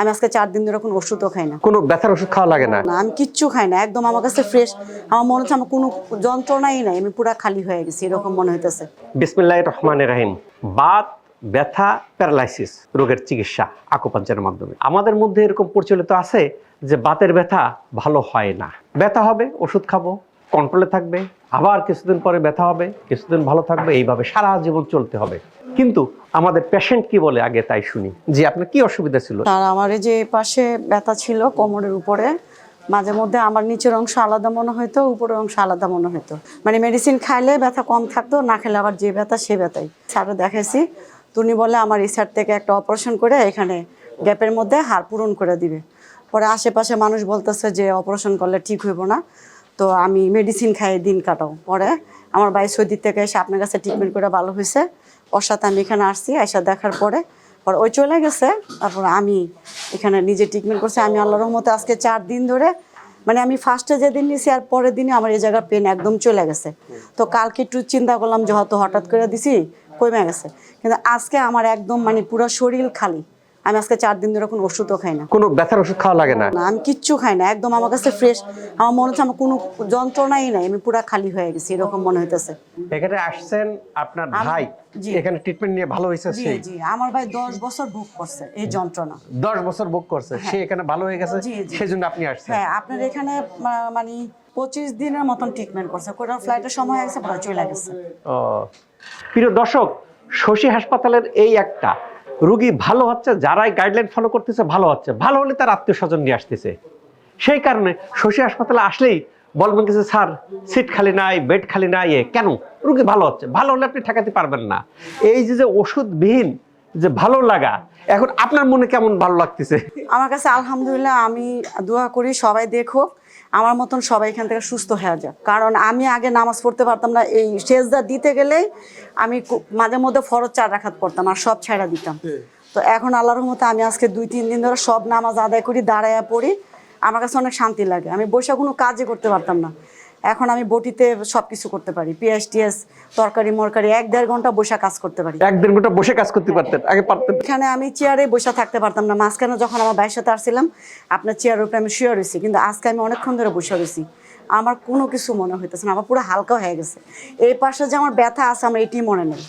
আমি আজকে চার দিন ধরে কোনো ওষুধও খাই না। কোনো ব্যথার ওষুধ খাওয়া লাগে না? না আমি কিচ্ছু খাই না। একদম আমার কাছে ফ্রেশ আমার মনে হচ্ছে আমার কোনো যন্ত্রণাই নাই। আমি পুরা খালি হয়ে গেছি এরকম মনে হইতেছে। বিসমিল্লাহ রহমান রাহিম। বাত ব্যথা প্যারালাইসিস রোগের চিকিৎসা আকুপাঞ্চারের মাধ্যমে। আমাদের মধ্যে এরকম প্রচলিত আছে যে বাতের ব্যথা ভালো হয় না। ব্যথা হবে ওষুধ খাব কন্ট্রোলে থাকবে। আবার কিছুদিন পরে ব্যথা হবে কিছুদিন ভালো থাকবে। এইভাবে সারা জীবন চলতে হবে। কিন্তু আমাদের পেশেন্ট কি বলে আগে তাই শুনি। যে আপনার কি অসুবিধা ছিল? আর আমার এই যে পাশে ব্যথা ছিল কোমরের উপরে, মাঝে মধ্যে আমার নিচের অংশ আলাদা মনে হতো উপরের অংশ আলাদা মনে হতো মানে মেডিসিন খাইলে ব্যথা কম থাকতো, না খেলে আবার যে ব্যথা সে ব্যথাই। স্যারও দেখেছি তুমি বলে আমার সাইড থেকে একটা অপারেশন করে এখানে গ্যাপের মধ্যে হাড় পূরণ করে দিবে। পরে আশেপাশে মানুষ বলতেছে যে অপারেশন করলে ঠিক হইব না, তো আমি মেডিসিন খাই দিন কাটাও। পরে আমার ভাই সৌদি থেকে এসে আপনার কাছে ট্রিটমেন্ট করে ভালো হয়েছে ওর সাথে আমি এখানে আসছি আয়সা দেখার পরে পর ওই চলে গেছে, তারপর আমি এখানে নিজে ট্রিটমেন্ট করছি। আমি আল্লাহর রহমতে আজকে চার দিন ধরে মানে আমি ফার্স্টে যেদিন নিয়েছি আর পরের দিনে আমার এই জায়গার পেন একদম চলে গেছে। তো কালকে একটু চিন্তা করলাম যে হয়তো হঠাৎ করে দিছি, কমে গেছে। কিন্তু আজকে আমার একদম মানে পুরো শরীর খালি। আমি আজকে চার দিন ধরে কোনো ওষুধও খাই না। কোনো ব্যথার ওষুধ খাওয়া লাগে না? না আমি কিচ্ছু খাই না একদম আমার কাছে ফ্রেশ আমার মনে হচ্ছে আমার কোনো যন্ত্রণাই নাই আমি পুরা খালি হয়ে গেছি এরকম মনে হইতেছে। এখানে আসছেন আপনার ভাই। এখানে ট্রিটমেন্ট নিয়ে ভালো হয়েছে জি সে জি আমার ভাই দশ বছর ভোগ করছে এই যন্ত্রণা। দশ বছর বুক করছে সে এখানে ভালো হয়ে গেছে? জি, জি। সেই জন্য আপনি আসছেন? হ্যাঁ আপনার এখানে মানে পঁচিশ দিনের মতন ট্রিটমেন্ট করছে কোন ফ্লাইটের সময় হয়ে গেছে পরে চলে গেছে। ও প্রিয় দর্শক শশী হাসপাতালের এই একটা রুগী ভালো হচ্ছে, যারাই গাইডলাইন ফলো করতেছে, ভালো হচ্ছে। ভালো হলে তার আত্মীয় স্বজন নিয়ে আসতেছে। সেই কারণে শশী হাসপাতালে আসলেই বলবেন কিছু স্যার, সিট খালি নাই, বেড খালি নাই, এ কেন? রুগী ভালো হচ্ছে। ভালো হলে আপনি ঠেকাতে পারবেন না। এই যে যে ওষুধবিহীন যে ভালো লাগা, এখন আপনার মনে কেমন ভালো লাগতেছে? আমার কাছে আলহামদুলিল্লাহ আমি দোয়া করি, সবাই দেখো আমার মতন সবাই এখান থেকে সুস্থ হয়ে যাক। কারণ আমি আগে নামাজ পড়তে পারতাম না এই সেজদা দিতে গেলেই আমি মাঝে মধ্যে ফরজ চার রাখাত পড়তাম আর সব ছাড়া দিতাম। তো এখন আল্লাহর মতো আমি আজকে দুই তিন দিন ধরে সব নামাজ আদায় করি দাঁড়ায়া পড়ি। আমার কাছে অনেক শান্তি লাগে। আমি বৈশাখ কোনো কাজই করতে পারতাম না। এখন আমি বটিতে সব কিছু করতে পারি পিএস টিএস তরকারি মরকারি এক দেড় ঘণ্টা বসে কাজ করতে পারি। এক দেড় ঘণ্টা বসে কাজ করতে পারতেন আগে পারতেন এখানে আমি চেয়ারে বসে থাকতে পারতাম না মাঝখানে যখন আমার সাথে আসছিলাম আপনার চেয়ারের উপরে আমি শুয়ে রয়েছি কিন্তু আজকে আমি অনেকক্ষণ ধরে বসে রয়েছি। আমার কোনো কিছু মনে হইতেছে না আমার পুরো হালকা হয়ে গেছে। এই পাশে যে আমার ব্যথা আছে আমার এটি মনে নেই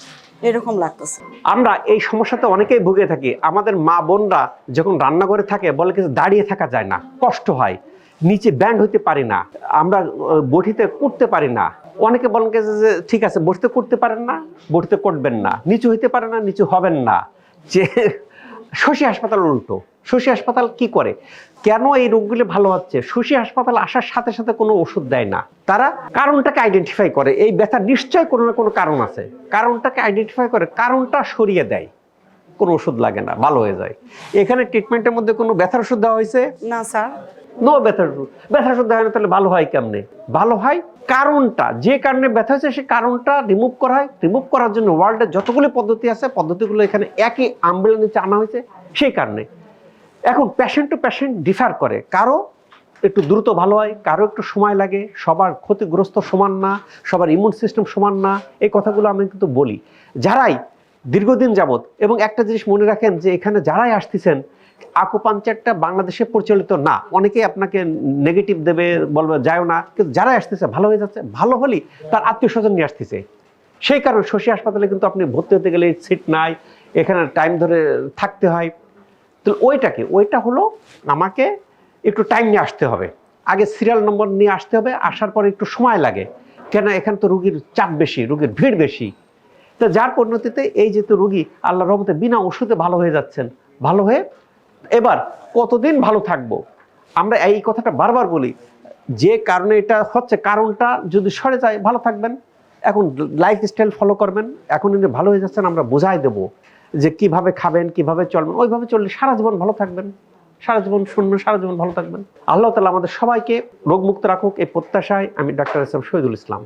এরকম লাগতেছে। আমরা এই সমস্যাতে অনেকেই ভুগে থাকি আমাদের মা বোনরা যখন রান্নাঘরে থাকে বলে কিছু দাঁড়িয়ে থাকা যায় না কষ্ট হয়। নিচে ব্যান্ড হইতে পারি না, আমরা বটিতে করতে পারি না। অনেকে বলেন যে ঠিক আছে বসতে করতে পারেন না, বটিতে করবেন না। নিচু হইতে পারে না, নিচু হবেন না। যে, শশী হাসপাতাল উল্টো। শশী হাসপাতাল কি করে? কেন এই রোগগুলি ভালো হচ্ছে? শশী হাসপাতাল আসার সাথে সাথে কোনো ওষুধ দেয় না। তারা কারণটাকে আইডেন্টিফাই করে। এই ব্যথা নিশ্চয় কোনো না কোনো কারণ আছে। কারণটাকে আইডেন্টিফাই করে, কারণটা সরিয়ে দেয়। কোনো ওষুধ লাগে না ভালো হয়ে যায়। এখানে ট্রিটমেন্টের মধ্যে কোনো ব্যথার ওষুধ দেওয়া হয়েছে? না স্যার। নো ব্যথার ওষুধ। ব্যথার ওষুধ দেওয়া হয় না, তাহলে ভালো হয় কেমনে? ভালো হয় কারণটা যে কারণে ব্যথা হয়েছে সে কারণটা রিমুভ করা হয়। রিমুভ করার জন্য ওয়ার্ল্ডের যতগুলো পদ্ধতি আছে পদ্ধতিগুলো এখানে একই আমবেলা নিচে আনা হয়েছে সেই কারণে। এখন প্যাশেন্ট টু প্যাশেন্ট ডিফার করে। কারও একটু দ্রুত ভালো হয় কারও একটু সময় লাগে সবার ক্ষতিগ্রস্ত সমান না সবার ইমিউন সিস্টেম সমান না এই কথাগুলো আমি কিন্তু বলি। যারাই দীর্ঘদিন যাবত এবং একটা জিনিস মনে রাখেন যে, এখানে যারাই আসতেছেন আকুপাঞ্চারটা বাংলাদেশে প্রচলিত না। অনেকেই আপনাকে নেগেটিভ দেবে, বলবে, যায়ও না। কিন্তু যারাই আসতেছে, ভালো হয়ে যাচ্ছে, ভালো হলেই তার আত্মীয় স্বজন নিয়ে আসতেছে। সেই কারণে শশী হাসপাতালে কিন্তু আপনি ভর্তি হতে গেলে সিট নাই, এখানে টাইম ধরে থাকতে হয়। তো ওইটাকে, ওইটা হলো আমাকে একটু টাইম নিয়ে আসতে হবে। আগে সিরিয়াল নম্বর নিয়ে আসতে হবে, আসার পরে একটু সময় লাগে। কেন এখানে তো রুগীর চাপ বেশি, রুগীর ভিড় বেশি। তো যার পরিণতিতে এই যেহেতু রুগী আল্লাহ রহমতে বিনা ওষুধে ভালো হয়ে যাচ্ছেন, ভালো হয়ে এবার কতদিন ভালো থাকব? আমরা এই কথাটা বারবার বলি, যে কারণে এটা হচ্ছে কারণটা যদি সরে যায়, ভালো থাকবেন। এখন লাইফ স্টাইল ফলো করবেন, এখন যদি ভালো হয়ে যাচ্ছেন, আমরা বোঝাই দেব যে কীভাবে খাবেন, কীভাবে চলবেন, ওইভাবে চললে সারা জীবন ভালো থাকবেন, সারা জীবন শূন্য, সারা জীবন ভালো থাকবেন। আল্লাহ তালা আমাদের সবাইকে রোগমুক্ত রাখুক, এই প্রত্যাশায় আমি doctor S M Shahidul Islam.